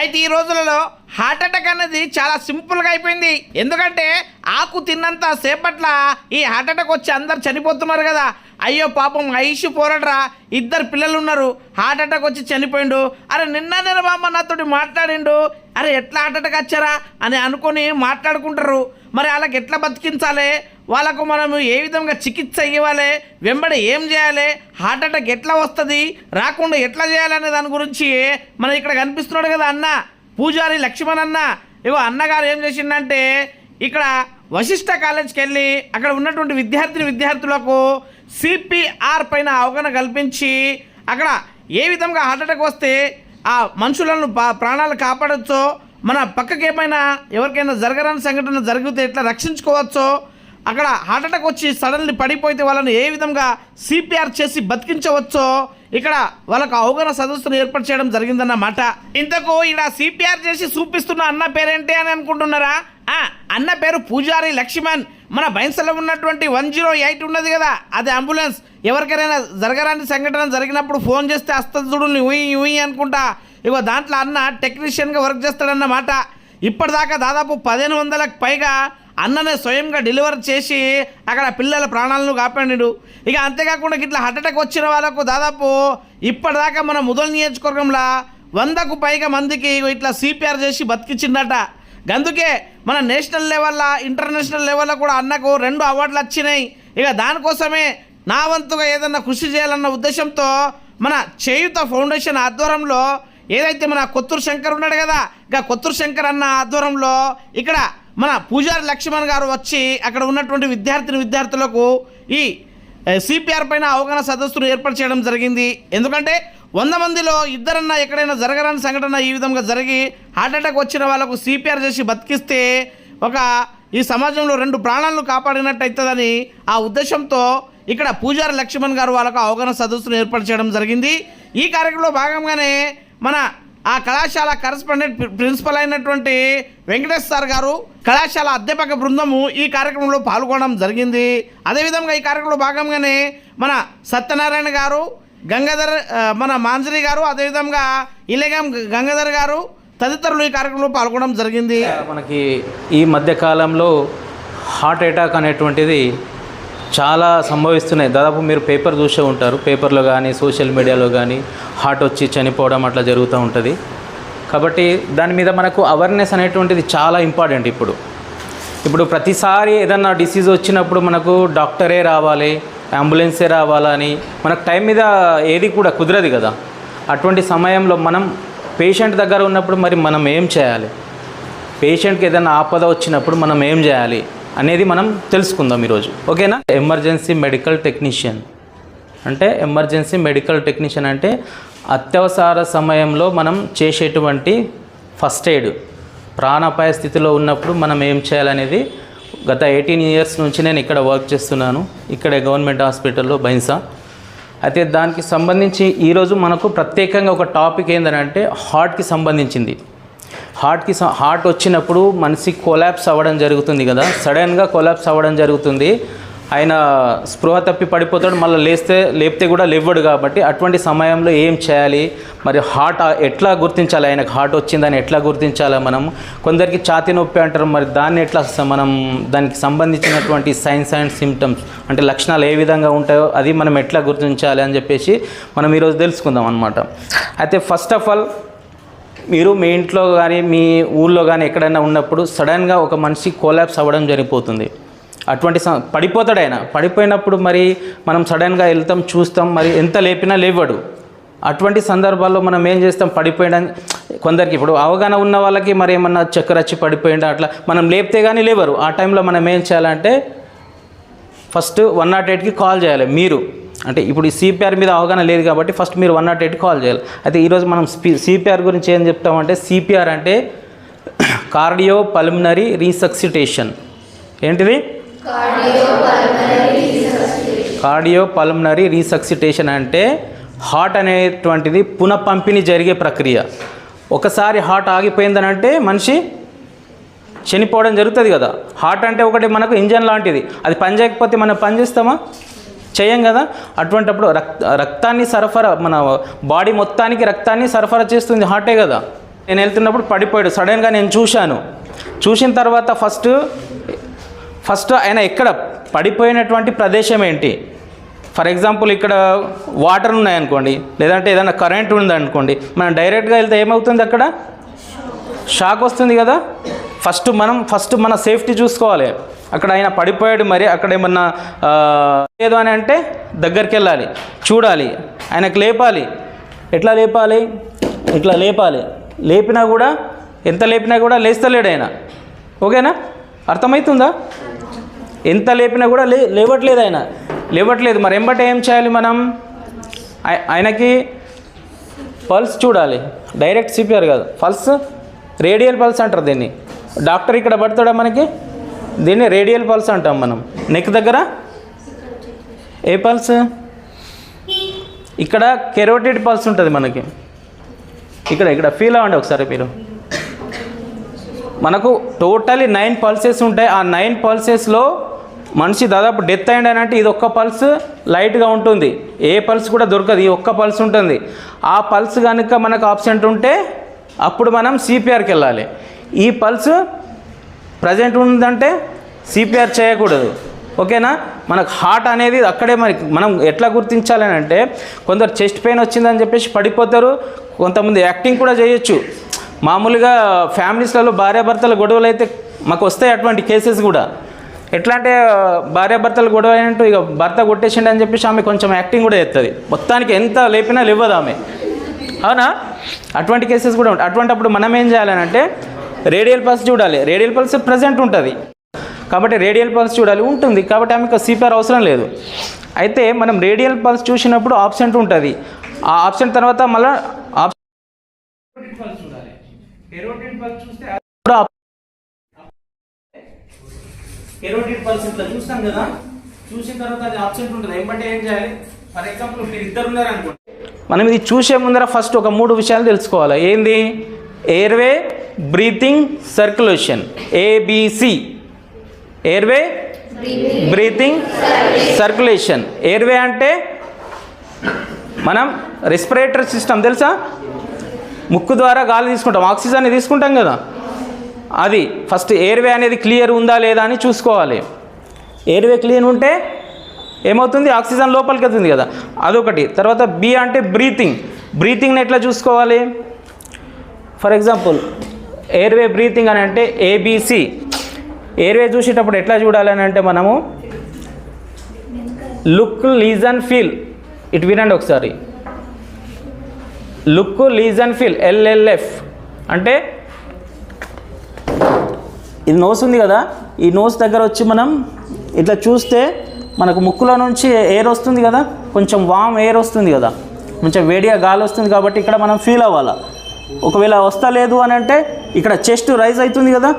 అయితే ఈ రోజులలో హార్ట్ అటాక్ అనేది చాలా సింపుల్గా అయిపోయింది. ఎందుకంటే ఆకు తిన్నంత సేపట్ల ఈ హార్ట్ అటాక్ వచ్చి అందరు చనిపోతున్నారు కదా. అయ్యో పాపం ఐషు పోరాడరా ఇద్దరు పిల్లలు ఉన్నారు. హార్ట్ అటాక్ వచ్చి చనిపోయిండు. అరే నిన్న నేను బామ్మ నాతోటి మాట్లాడిండు. అరే ఎట్లా హార్ట్ అటాక్ వచ్చారా అని అనుకొని మాట్లాడుకుంటారు. మరి వాళ్ళకి ఎట్లా బతికించాలి? వాళ్ళకు మనము ఏ విధంగా చికిత్స ఇవ్వాలి? వెంబడి ఏం చేయాలి? హార్ట్ అటాక్ ఎట్లా వస్తుంది? రాకుండా ఎట్లా చేయాలనే దాని గురించి మన ఇక్కడ కనిపిస్తున్నాడు కదా అన్న. పూజారి లక్ష్మణ్ అన్న. ఇగో అన్నగారు ఏం చేసిండంటే ఇక్కడ వశిష్ఠ కాలేజ్కి వెళ్ళి అక్కడ ఉన్నటువంటి విద్యార్థిని విద్యార్థులకు సిపిఆర్ పైన అవగాహన కల్పించి అక్కడ ఏ విధంగా హార్ట్ అటాక్ వస్తే ఆ మనుషులను పా- ప్రాణాలు కాపాడొచ్చో మన పక్కకి ఏమైనా ఎవరికైనా జరగరాని సంఘటన జరిగితే ఎట్లా రక్షించుకోవచ్చో అక్కడ హార్ట్ అటాక్ వచ్చి సడన్లీ పడిపోతే వాళ్ళని ఏ విధంగా సిపిఆర్ చేసి బతికించవచ్చో ఇక్కడ వాళ్ళకు అవగాహన సదస్సును ఏర్పాటు చేయడం జరిగిందన్నమాట. ఇంతకు ఇక్కడ సిపిఆర్ చేసి చూపిస్తున్న అన్న పేరేంటి అని అనుకుంటున్నారా? అన్న పేరు పూజారి లక్ష్మణ్. మన బైన్సలో ఉన్నటువంటి వన్ జీరో ఎయిట్ ఉన్నది కదా అది అంబులెన్స్. ఎవరికైనా జరగరాని సంఘటన జరిగినప్పుడు ఫోన్ చేస్తే అస్తది చూడు ఉయి ఉయి అనుకుంటా. ఇగో దాంట్లో అన్న టెక్నీషియన్గా వర్క్ చేస్తాడన్నమాట. ఇప్పటిదాకా దాదాపు పదిహేను వందలకు పైగా అన్ననే స్వయంగా డెలివరీ చేసి అక్కడ పిల్లల ప్రాణాలను కాపాడు ఇక అంతేకాకుండా ఇట్లా హార్ట్ అటాక్ వచ్చిన వాళ్ళకు దాదాపు ఇప్పటిదాకా మన ముదల్ నియోజకవర్గంలో వందకు పైగా మందికి ఇట్లా సిపిఆర్ చేసి బతికిచ్చిందట అందుకే మన నేషనల్ లెవెల్లో ఇంటర్నేషనల్ లెవెల్లో కూడా అన్నకు రెండు అవార్డులు వచ్చినాయి. ఇక దానికోసమే నా వంతుగా ఏదన్నా కృషి చేయాలన్న ఉద్దేశంతో మన చేయుత ఫౌండేషన్ ఆధ్వర్యంలో ఏదైతే మన కొత్తూరు శంకర్ ఉన్నాడు కదా ఇక కొత్తూరు శంకర్ అన్న ఆధ్వర్యంలో ఇక్కడ మన పూజారి లక్ష్మణ్ గారు వచ్చి అక్కడ ఉన్నటువంటి విద్యార్థిని విద్యార్థులకు ఈ సిపిఆర్ పైన అవగాహన సదస్సును ఏర్పాటు చేయడం జరిగింది. ఎందుకంటే వంద మందిలో ఇద్దరన్నా ఎక్కడైనా జరగరాని సంఘటన ఈ విధంగా జరిగి హార్ట్ అటాక్ వచ్చిన వాళ్ళకు సిపిఆర్ చేసి బతికిస్తే ఒక ఈ సమాజంలో రెండు ప్రాణాలను కాపాడినట్టు అవుతుందని ఆ ఉద్దేశంతో ఇక్కడ పూజారి లక్ష్మణ్ గారు వాళ్ళకు అవగాహన సదస్సును ఏర్పాటు చేయడం జరిగింది. ఈ కార్యక్రమంలో భాగంగానే మన ఆ కళాశాల కరస్పాండెంట్ ప్రిన్సిపల్ అయినటువంటి వెంకటేష్ సార్ గారు కళాశాల అధ్యాపక బృందము ఈ కార్యక్రమంలో పాల్గొనడం జరిగింది. అదేవిధంగా ఈ కార్యక్రమంలో భాగంగానే మన సత్యనారాయణ గారు గంగాధర్ మన మాంజరి గారు అదేవిధంగా ఇలగాం గంగాధర్ గారు తదితరులు ఈ కార్యక్రమంలో పాల్గొనడం జరిగింది. మనకి ఈ మధ్యకాలంలో హార్ట్ అటాక్ అనేటువంటిది చాలా సంభవిస్తున్నాయి. దాదాపు మీరు పేపర్ చూసే ఉంటారు. పేపర్లో కానీ సోషల్ మీడియాలో కానీ హార్ట్ వచ్చి చనిపోవడం అట్లా జరుగుతూ ఉంటుంది. కాబట్టి దాని మీద మనకు అవేర్నెస్ అనేటువంటిది చాలా ఇంపార్టెంట్ ఇప్పుడు. ఇప్పుడు ప్రతిసారి ఏదన్నా డిసీజ్ వచ్చినప్పుడు మనకు డాక్టరే రావాలి అంబులెన్సే రావాలని మనకు టైం మీద ఏది కూడా కుదరదు కదా. అటువంటి సమయంలో మనం పేషెంట్ దగ్గర ఉన్నప్పుడు మరి మనం ఏం చేయాలి? పేషెంట్కి ఏదైనా ఆపద వచ్చినప్పుడు మనం ఏం చేయాలి? అనేది మనం తెలుసుకుందాం ఈరోజు. ఓకేనా? Emergency medical technician. అంటే ఎమర్జెన్సీ మెడికల్ టెక్నీషియన్ అంటే అత్యవసర సమయంలో మనం చేసేటువంటి ఫస్ట్ ఎయిడ్. ప్రాణాపాయ స్థితిలో ఉన్నప్పుడు మనం ఏం చేయాలనేది గత ఎయిటీన్ ఇయర్స్ నుంచి నేను ఇక్కడ వర్క్ చేస్తున్నాను. ఇక్కడ గవర్నమెంట్ హాస్పిటల్లో బైన్సా. అయితే దానికి సంబంధించి ఈరోజు మనకు ప్రత్యేకంగా ఒక టాపిక్ ఏంటంటే హార్ట్కి సంబంధించింది. హార్ట్కి స- హార్ట్ వచ్చినప్పుడు మనిషి కొలాప్స్ అవ్వడం జరుగుతుంది కదా. సడన్గా కొలాప్స్ అవ్వడం జరుగుతుంది. ఆయన స్పృహ తప్పి పడిపోతాడు. మళ్ళీ లేస్తే లేపితే కూడా లేవ్వడు కాబట్టి అటువంటి సమయంలో ఏం చేయాలి? మరి హార్ట్ ఎట్లా గుర్తించాలి? ఆయనకు హార్ట్ వచ్చిందని ఎట్లా గుర్తించాలి మనం? కొందరికి ఛాతీ నొప్పి అంటారు. మరి దాన్ని ఎట్లా మనం దానికి సంబంధించినటువంటి సైన్స్ అండ్ సిమ్టమ్స్ అంటే లక్షణాలు ఏ విధంగా ఉంటాయో అది మనం ఎట్లా గుర్తించాలి అని చెప్పేసి మనం ఈరోజు తెలుసుకుందాం అనమాట అయితే ఫస్ట్ ఆఫ్ ఆల్ మీరు మీ ఇంట్లో కానీ మీ ఊళ్ళో కానీ ఎక్కడైనా ఉన్నప్పుడు సడన్గా ఒక మనిషి కోలాప్స్ అవ్వడం జరిగిపోతుంది. అటువంటి స- పడిపోతాడు ఆయన పడిపోయినప్పుడు మరి మనం సడన్గా వెళ్తాం చూస్తాం మరి ఎంత లేపినా లేవడు. అటువంటి సందర్భాల్లో మనం ఏం చేస్తాం? పడిపోయడం కొందరికి ఇప్పుడు అవగాహన ఉన్న వాళ్ళకి మరి ఏమన్నా చక్కెర వచ్చి పడిపోయిండా అట్లా మనం లేపితే కానీ లేవరు. ఆ టైంలో మనం ఏం చేయాలంటే ఫస్ట్ వన్ నాట్ ఎయిట్కి కాల్ చేయాలి. మీరు. అంటే ఇప్పుడు ఈ సిపిఆర్ మీద అవగాహన లేదు కాబట్టి ఫస్ట్ మీరు వన్ నాట్ ఎయిట్ కాల్ చేయాలి. అయితే ఈరోజు మనం సిపిఆర్ గురించి ఏం చెప్తామంటే సిపిఆర్ అంటే కార్డియో పల్మినరీ రీసక్సిటేషన్ ఏంటిది? కార్డియో పల్మినరీ రీసక్సిటేషన్ అంటే హార్ట్ అనేటువంటిది పునఃపంపిణీ జరిగే ప్రక్రియ. ఒకసారి హార్ట్ ఆగిపోయిందని అంటే మనిషి చనిపోవడం జరుగుతుంది కదా. హార్ట్ అంటే ఒకటి మనకు ఇంజన్ లాంటిది. అది పని చేయకపోతే మనం పని చేస్తామా? చేయం కదా? అటువంటప్పుడు రక్త రక్తాన్ని సరఫరా మన బాడీ మొత్తానికి రక్తాన్ని సరఫరా చేస్తుంది హార్టే కదా? నేను వెళ్తున్నప్పుడు పడిపోయాడు. సడన్గా నేను చూశాను. చూసిన తర్వాత ఫస్ట్ ఫస్ట్ ఆయన ఎక్కడ పడిపోయినటువంటి ప్రదేశం ఏంటి? ఫర్ ఎగ్జాంపుల్ ఇక్కడ వాటర్ ఉన్నాయనుకోండి లేదంటే ఏదైనా కరెంట్ ఉందనుకోండి మనం డైరెక్ట్గా వెళ్తే ఏమవుతుంది అక్కడ? షాక్ వస్తుంది కదా? ఫస్ట్ మనం ఫస్ట్ మన సేఫ్టీ చూసుకోవాలి. అక్కడ ఆయన పడిపోయాడు మరి అక్కడ ఏమన్నా లేదు అని అంటే దగ్గరికి వెళ్ళాలి చూడాలి ఆయనకు లేపాలి. ఎట్లా లేపాలి? ఇట్లా లేపాలి. లేపినా కూడా ఎంత లేపినా కూడా లేస్తలేడు ఆయన. ఓకేనా? అర్థమవుతుందా ఎంత లేపినా కూడా లే లేవట్లేదు ఆయన. లేవట్లేదు. మరి ఎంబట ఏం చేయాలి మనం? ఆయనకి పల్స్ చూడాలి. డైరెక్ట్ సిపిఆర్ కాదు. పల్స్ రేడియల్ పల్స్ అంటారు దీన్ని. డాక్టర్ ఇక్కడ పడతాడా మనకి? దీన్ని రేడియల్ పల్స్ అంటాం మనం. నెక్ దగ్గర? ఏ పల్స్? ఇక్కడ కెరోటిడ్ పల్స్ ఉంటుంది మనకి. ఇక్కడ ఇక్కడ ఫీల్ అవ్వండి ఒకసారి మీరు. మనకు టోటలీ నైన్ పల్సెస్ ఉంటాయి. ఆ నైన్ పల్సెస్లో మనిషి దాదాపు డెత్ అయ్యింది అని అంటే ఇది ఒక్క పల్స్ లైట్గా ఉంటుంది. ఏ పల్స్ కూడా దొరకదు. ఈ ఒక్క పల్స్ ఉంటుంది. ఆ పల్స్ కనుక మనకు ఆబ్సెంట్ ఉంటే అప్పుడు మనం సిపిఆర్కి వెళ్ళాలి. ఈ పల్స్ ప్రజెంట్ ఉందంటే సిపిఆర్ చేయకూడదు. ఓకేనా? మనకు హార్ట్ అనేది అక్కడే మనకి మనం ఎట్లా గుర్తించాలి అని అంటే కొందరు చెస్ట్ పెయిన్ వచ్చిందని చెప్పేసి పడిపోతారు కొంతమంది యాక్టింగ్ కూడా చేయొచ్చు. మామూలుగా ఫ్యామిలీస్లలో భార్యాభర్తల గొడవలు అయితే మాకు వస్తాయి అటువంటి కేసెస్ కూడా. ఎట్లా అంటే భార్యాభర్తలు గొడవ అయినట్టు ఇక భర్త కొట్టేసిండు అని చెప్పేసి ఆమె కొంచెం యాక్టింగ్ కూడా చేస్తుంది మొత్తానికి ఎంత లేపినా లేవదు ఆమె. అవునా? అటువంటి కేసెస్ కూడా ఉంటాయి. అటువంటిప్పుడు మనం ఏం చేయాలని అంటే రేడియల్ పల్స్ చూడాలి. రేడియల్ పల్స్ ప్రజెంట్ ఉంటుంది. కాబట్టి రేడియల్ పల్స్ చూడాలి. ఉంటుంది. కాబట్టి ఆమెకు సిపిఆర్ అవసరం లేదు. అయితే మనం రేడియల్ పల్స్ చూసినప్పుడు ఆప్షెంట్ ఉంటుంది. ఆ ఆప్షన్ తర్వాత మళ్ళీ కెరోటిడ్ పల్స్ ఇట్లా చూస్తాం కదా. చూసిన తర్వాత అది ఆప్షన్ ఉంటుంది. ఏమంటే ఏం చేయాలి? ఫర్ ఎగ్జాంపుల్ మీరు ఇద్దరు ఉన్నారు అనుకోండి మనం ఇది చూసే ముందర ఫస్ట్ ఒక మూడు విషయాలు తెలుసుకోవాలి. ఏంది? Airway breathing circulation ABC airway? Breathing circulation. Airway అంటే మనం రెస్పిరేటరీ సిస్టమ్ తెలుసా? ముక్కు ద్వారా గాలి తీసుకుంటాం ఆక్సిజన్ తీసుకుంటాం కదా. అది ఫస్ట్ ఎయిర్వే అనేది క్లియర్ ఉందా లేదా అని చూసుకోవాలి. ఎయిర్వే క్లీన్ ఉంటే ఏమవుతుంది? ఆక్సిజన్ లోపలికి వెళ్తుంది కదా. అదొకటి. తర్వాత బి అంటే బ్రీతింగ్ బ్రీతింగ్ని ఎట్లా చూసుకోవాలి? ఫర్ ఎగ్జాంపుల్ ఎయిర్వే బ్రీతింగ్ అని అంటే ఏబీసీ ఎయిర్వే చూసేటప్పుడు ఎట్లా చూడాలి అని అంటే మనము లుక్ లీజ్ అండ్ ఫీల్. ఇటు వినండి ఒకసారి. Look listen and feel LLF అంటే ఇది నోస్ ఉంది కదా? ఈ నోస్ దగ్గర వచ్చి మనం ఇట్లా చూస్తే మనకు ముక్కులో నుంచి ఎయిర్ వస్తుంది కదా? కొంచెం వామ్ ఎయిర్ వస్తుంది కదా? కొంచెం వేడిగా గాలి వస్తుంది కాబట్టి ఇక్కడ మనం ఫీల్ అవ్వాలి? ఒకవేళ వస్తలేదు అని అంటే ఇక్కడ చెస్ట్ రైజ్ అవుతుంది కదా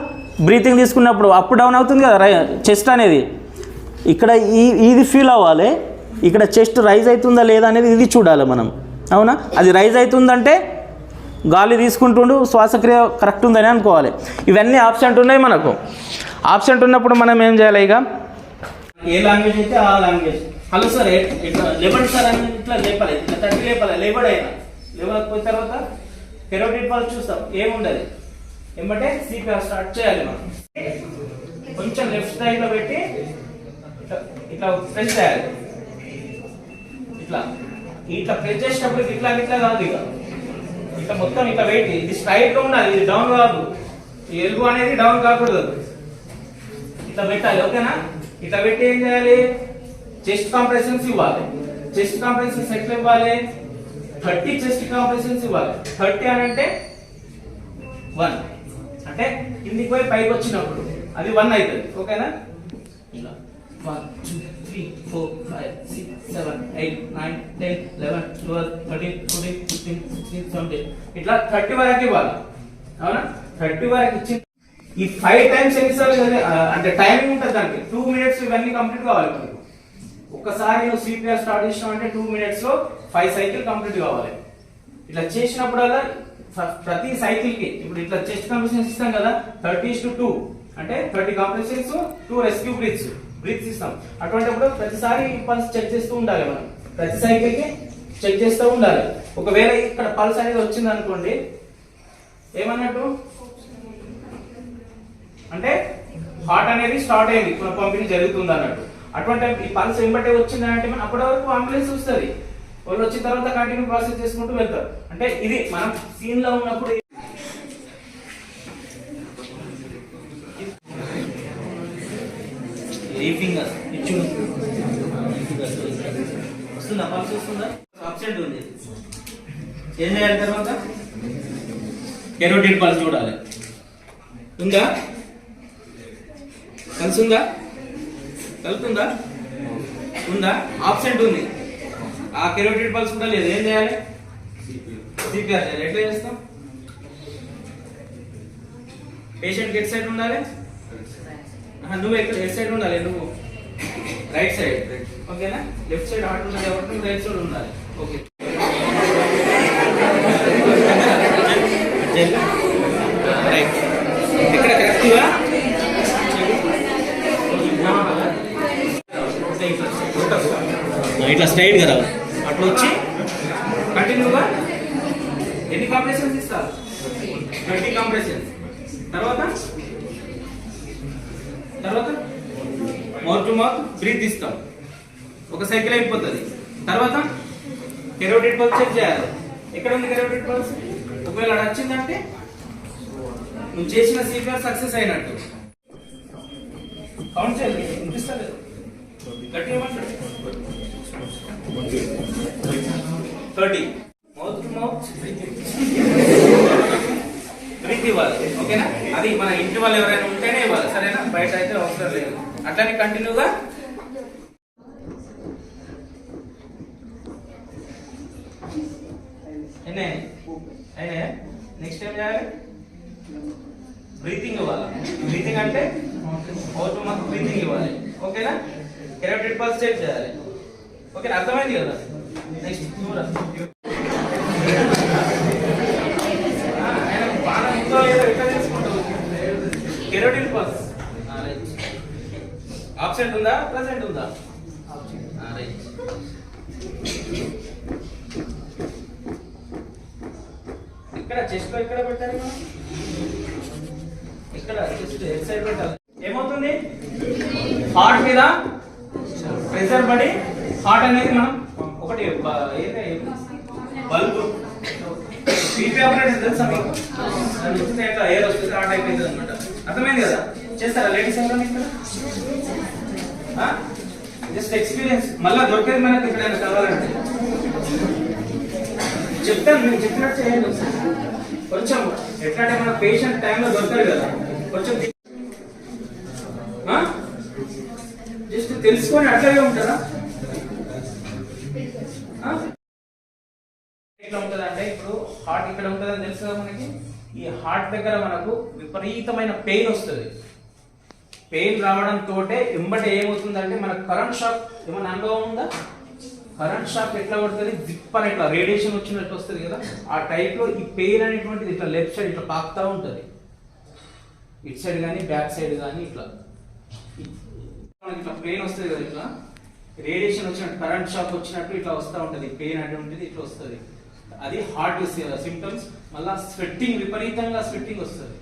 బ్రీతింగ్ తీసుకున్నప్పుడు అప్ డౌన్ అవుతుంది కదా రై చెస్ట్ అనేది. ఇక్కడ ఈ ఇది ఫీల్ అవ్వాలి. ఇక్కడ చెస్ట్ రైజ్ అవుతుందా లేదా అనేది ఇది చూడాలి మనం. అవునా? అది రైజ్ అవుతుందంటే గాలి తీసుకుంటుండు శ్వాసక్రియ కరెక్ట్ ఉందని అనుకోవాలి. ఇవన్నీ ఆప్షన్ ఉన్నాయి మనకు. ఆప్షన్ ఉన్నప్పుడు మనం ఏం చేయాలి ఇక? ఏ లాంగ్వేజ్ అయితే ఆ లాంగ్వేజ్ హలో సార్ ఇట్లా సార్ అని ఇట్లా లేపాలి. ఇట్లా తట్టి లేపాలి. అయినా లేవకపోయిన తర్వాత కెరోటిడ్ చూస్తాం. ఏముండదు. ఏమంటే సిపిఆర్ స్టార్ట్ చేయాలి మనం. కొంచెం లెఫ్ట్ సైడ్లో పెట్టి ఇట్లా ప్రెస్ చేయాలి. ఇట్లా. ఇట్లా ప్రెస్ చేసేటప్పుడు ఇట్లా ఇట్లా కాదు ఇక. ఇట్లా మొత్తం ఇట్లా వెయిట్ ఇది స్ట్రైట్గా ఉండాలి ఇది డౌన్ కాదు. ఎలుగు అనేది డౌన్ కాకూడదు. ఇట్లా పెట్టాలి ఓకేనా? ఇట్లా పెట్టి ఏం చేయాలి? చెస్ట్ కాంప్రెషన్స్ ఇవ్వాలి. చెస్ట్ కాంప్రెషన్స్ ఎట్లా ఇవ్వాలి? థర్టీ చెస్ట్ కాంప్రెషన్స్ ఇవ్వాలి. థర్టీ అని అంటే వన్ అంటే కిందికి పోయి పైకి వచ్చినప్పుడు అది వన్ అవుతుంది. ఓకేనా? ఇలా. One two three four five six seven eight nine ten eleven twelve thirteen fourteen fifteen sixteen seventeen ఇట్లా థర్టీ వరకు ఇవ్వాలి. అవునా? థర్టీ వరకు ఇచ్చి ఈ ఫైవ్ టైమ్స్ ఎన్నిసార్లు చదివి- అంటే టైమింగ్ ఉంటుంది దానికి. టూ మినిట్స్ ఇవన్నీ కంప్లీట్ కావాలి మనకు. ఒక్కసారి నువ్వు సిపిఆర్ స్టార్ట్ చేసినావు అంటే టూ మినిట్స్లో ఫైవ్ సైకిల్ కంప్లీట్ కావాలి. ఇట్లా చేసినప్పుడల్లా ప్రతి సైకిల్కి ఇప్పుడు ఇట్లా చెస్ట్ కంప్రెషన్స్ ఇస్తాం కదా థర్టీ టు టూ అంటే thirty compressions two rescue breaths breaths ఇస్తాం. అటువంటిప్పుడు ప్రతిసారి పల్స్ చెక్ చేస్తూ ఉండాలి మనం. ప్రతి సైకిల్కి చెక్ చేస్తూ ఉండాలి. ఒకవేళ ఇక్కడ పల్స్ అనేది వచ్చింది అనుకోండి ఏమన్నట్టు? అంటే హార్ట్ అనేది స్టార్ట్ అయింది పంపిణీ జరుగుతుంది అన్నట్టు అటువంటి ఈ పల్స్ వెంబటే వచ్చింది అంటే మనం అప్పటి వరకు అంబులెన్స్ వస్తుంది. వాళ్ళు వచ్చిన తర్వాత కంటిన్యూ ప్రాసెస్ చేసుకుంటూ వెళ్తారు. అంటే ఇది మనం సీన్లో ఉన్నప్పుడు ఏ ఫింగర్ ఇచ్చు వస్తుందా? పల్స్ వస్తుందా? అబ్సెంట్ ఉంది. ఏం చేయాలి తర్వాత? కెరోటిన్ పల్స్ చూడాలి. ఉందా? కలిసి ఉందా? కలుపుతుందా ఉందా? ఆబ్సెంట్ ఉంది. ఆ కెరోటిడ్ పల్స్ కూడా లేదు? ఏం చేయాలి? సిపిఆర్ చేయాలి. ఎట్లా చేస్తాం? పేషెంట్ ఎట్ సైడ్ ఉండాలి? నువ్వు ఎక్కడ? ఎట్ సైడ్ ఉండాలి? నువ్వు. రైట్ సైడ్ ఓకేనా? లెఫ్ట్ సైడ్ హార్ట్ ఉన్నది ఎవరికి రైట్ సైడ్ ఉండాలి. ఓకే. రైట్ ఇక్కడ కరెక్ట్గా ఇట్లా స్ట్రైట్గా రావాలి అట్లా వచ్చి కంటిన్యూగా ఎన్ని కాంప్రెషన్స్ ఇస్తారు? ట్వంటీ కాంప్రెషన్స్ తర్వాత? తర్వాత? మౌత్ టు మౌత్ బ్రీత్ ఇస్తాం. ఒక సైకిల్ అయిపోతుంది. తర్వాత కెరోటిడ్ పల్స్ చెక్ చేయాలి. ఎక్కడ ఉంది కెరోటిడ్ పల్స్ ఒకవేళ అది వచ్చిందంటే నువ్వు చేసిన సిపిఆర్ సక్సెస్ అయినట్టు. కౌంట్ చేయాలి. వినిపిస్తలేదు. గట్టిగా thirty mouth to mouth breath ఇవ్వాలి ఓకేనా అది మన ఇంటి వాళ్ళు ఎవరైనా ఉంటేనే ఇవ్వాలి. సరేనా? బయట అయితే అవసరం లేదు. అట్లానే కంటిన్యూగా అయినా? నెక్స్ట్ ఏం చేయాలి? బ్రీతింగ్ ఇవ్వాలి. బ్రీతింగ్ అంటే మౌత్ మౌత్ బ్రీతింగ్ ఇవ్వాలి. ఓకేనా కెరోటిడ్ పల్స్ చేయాలి. ఓకేనా అర్థమైంది కదా? నెక్స్ట్ చూడ కెరోటిడ్ పల్స్ ఆబ్సెంట్ ఉందా ప్రెసెంట్ ఉందా రైట్ ఇక్కడ చెస్ట్లో ఎక్కడ పెట్టాలి మనం ఇక్కడ చెస్ట్ ఎట్ సైడ్ పెట్టాలి ఏమవుతుంది హార్ట్ మీద ప్రెషర్ పడి హార్ట్ అనేది మనం ఒకటి బల్బ్. బీపీ ఆపరేటర్ తెలుసా మీకు? దాని నుంచి ఇట్లా ఎయిర్ వస్తుంది అనమాట అర్థమైంది కదా? చేస్తారా లేడీస్ ఎవరైనా ఇక్కడ జస్ట్ ఎక్స్పీరియన్స్ మళ్ళా దొరికేది మనకి ఎక్కడైనా కావాలంటే చెప్తాను నేను చెప్పినట్టు చేయండి. కొంచెం ఎట్లా అంటే మన పేషెంట్ టైంలో దొరకదు కదా. కొంచెం జస్ట్ తెలుసుకొని అట్లాగే ఉంటారా ఆ? ఎట్లా ఉంటుంది అంటే ఇప్పుడు హార్ట్ ఇక్కడ ఉంటుందని తెలుసు కదా మనకి? ఈ హార్ట్ దగ్గర మనకు విపరీతమైన పెయిన్ వస్తుంది. పెయిన్ రావడంతో తోటే ఏమవుతుందంటే మనకు కరెంట్ షాక్ ఏమైనా అనుభవం ఉందా? కరెంట్ షాక్ ఎట్లా పడుతుంది? జిప్ అని ఇట్లా రేడియేషన్ వచ్చినట్టు వస్తుంది కదా? ఆ టైప్లో ఈ పెయిన్ అనేటువంటిది ఇట్లా లెఫ్ట్ సైడ్ ఇట్లా పాకుతూ ఉంటుంది. ఇట్ సైడ్ కానీ బ్యాక్ సైడ్ కానీ ఇట్లా. మనకి ఇట్లా పెయిన్ వస్తుంది కదా ఇట్లా? రేడియేషన్ వచ్చినట్టు కరెంట్ షాక్ వచ్చినట్టు ఇట్లా వస్తూ ఉంటుంది. పెయిన్ అనేటువంటిది ఇట్లా వస్తుంది. అది హార్ట్ సిమ్టమ్స్ మళ్ళా స్వెట్టింగ్ విపరీతంగా స్వెట్టింగ్ వస్తుంది.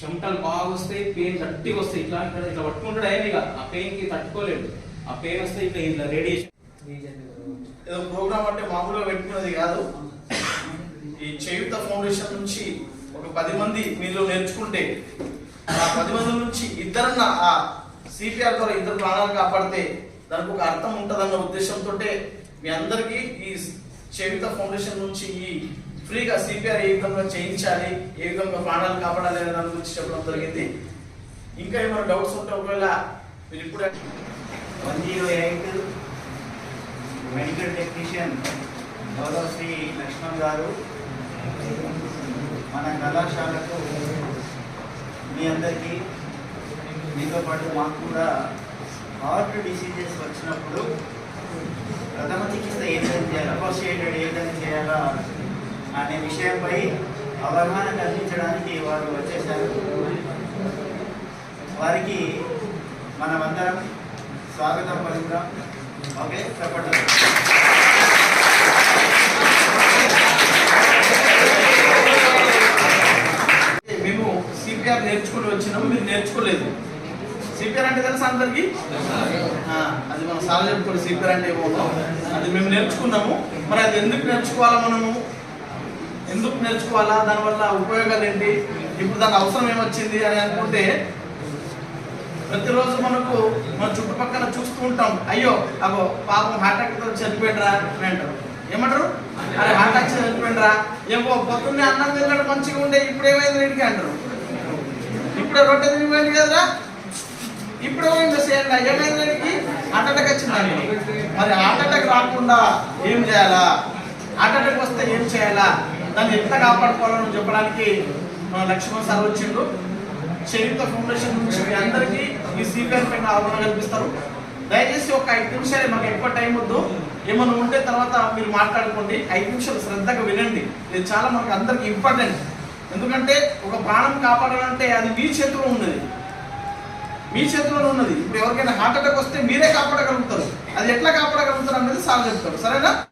చెమటలు బాగా వస్తాయి పెయిన్ గట్టిగా వస్తాయి. ఇట్లా ఇక్కడ ఇట్లా పట్టుకుంటాడు ఆయన ఇక. ఆ పెయిన్కి తట్టుకోలేడు. ఆ పెయిన్ వస్తే ఇట్లా ఇట్లా రేడియేషన్ ఏదో ప్రోగ్రామ్ అంటే మామూలుగా పెట్టుకున్నది కాదు. ఈ చేయుత ఫౌండేషన్ నుంచి ఒక పది మంది మీరు నేర్చుకుంటే ఆ పది మంది నుంచి ఇద్దరన్న ఆ సిపిఆర్ ద్వారా ఇద్దరు ప్రాణాలు కాపాడితే దానికి ఒక అర్థం ఉంటుందన్న ఉద్దేశంతో మీ అందరికీ ఈ చేయుత ఫౌండేషన్ నుంచి ఈ ఫ్రీగా సిపిఆర్ ఏ విధంగా చేయించాలి ఏ విధంగా ప్రాణాలు కాపాడాలి అనే దాని గురించి చెప్పడం జరిగింది. ఇంకా ఏమైనా డౌట్స్ ఉంటే ఒకవేళ మీరు ఇప్పుడు one zero eight medical technician గౌరవ శ్రీ లక్ష్మణ్ గారు మన కళాశాలకు మీ అందరికీ మీతో పాటు మాకు కూడా హార్ట్ డిసీజెస్ వచ్చినప్పుడు ప్రథమ చికిత్స ఏ విధంగా చేయాలి అసోసియేటెడ్ ఏ విధంగా చేయాలా అనే విషయంపై అవగాహన కల్పించడానికి వారు వచ్చేసారు. వారికి మనమందరం స్వాగతం పలుకుదాం. ఓకే చెప్పండి. సిపిఆర్ నేర్చుకుని వచ్చినాం మీరు నేర్చుకోలేదు. సిపిఆర్ అంటే తెలుసా అందరికి? ఆ, అది మనం సార్ చెప్పుకోండి సిపిఆర్ అంటే ఏమో. అది మేము నేర్చుకున్నాము. మరి అది ఎందుకు నేర్చుకోవాలా మనము? ఎందుకు నేర్చుకోవాలా? దానివల్ల ఉపయోగాలు ఏంటి? ఇప్పుడు దాని అవసరం ఏమొచ్చింది అని అనుకుంటే ప్రతిరోజు మనకు మన చుట్టుపక్కల చూస్తూ ఉంటాం. అయ్యో అగో పాపం హార్ట్ అటాక్తో చనిపోయినరా అని అంటారు. ఏమంటారు? అరే హార్ట్ అటాక్ చనిపోయినరా? ఏమో పొద్దున్నే అన్నం తిన్నాడు మంచిగా ఉండే ఇప్పుడు ఏమైంది ఇంటికి అంటారు. ఇప్పుడే రొట్టె తినిపోయింది కదరా? ఇప్పుడు ఏమైంది సేయండి ఏమైంది? వీడికి హార్ట్ వచ్చిందండి. మరి హార్ట్ రాకుండా ఏం చేయాలా? హార్ట్ వస్తే ఏం చేయాలా? దాన్ని ఎంత కాపాడుకోవాలని చెప్పడానికి మన లక్ష్మణ్ సార్ వచ్చిండు. చరిత్ర ఫౌండేషన్ నుంచి మీ అందరికీ ఈ సిపిఆర్ పైన అవగాహన కల్పిస్తారు. దయచేసి ఒక ఐదు నిమిషాలు మాకు ఎక్కువ టైం వద్దు. ఏమైనా ఉంటే తర్వాత మీరు మాట్లాడుకోండి. ఐదు నిమిషాలు శ్రద్ధగా వినండి. ఇది చాలా మనకు అందరికి ఇంపార్టెంట్. ఎందుకంటే ఒక ప్రాణం కాపాడాలంటే అది మీ చేతిలో ఉన్నది. మీ చేతిలో ఉన్నది. ఇప్పుడు ఎవరికైనా హార్ట్ అటాక్ వస్తే మీరే కాపాడగలుగుతారు. అది ఎట్లా కాపాడగలుగుతారు అనేది సార్ చెప్తారు. సరేనా?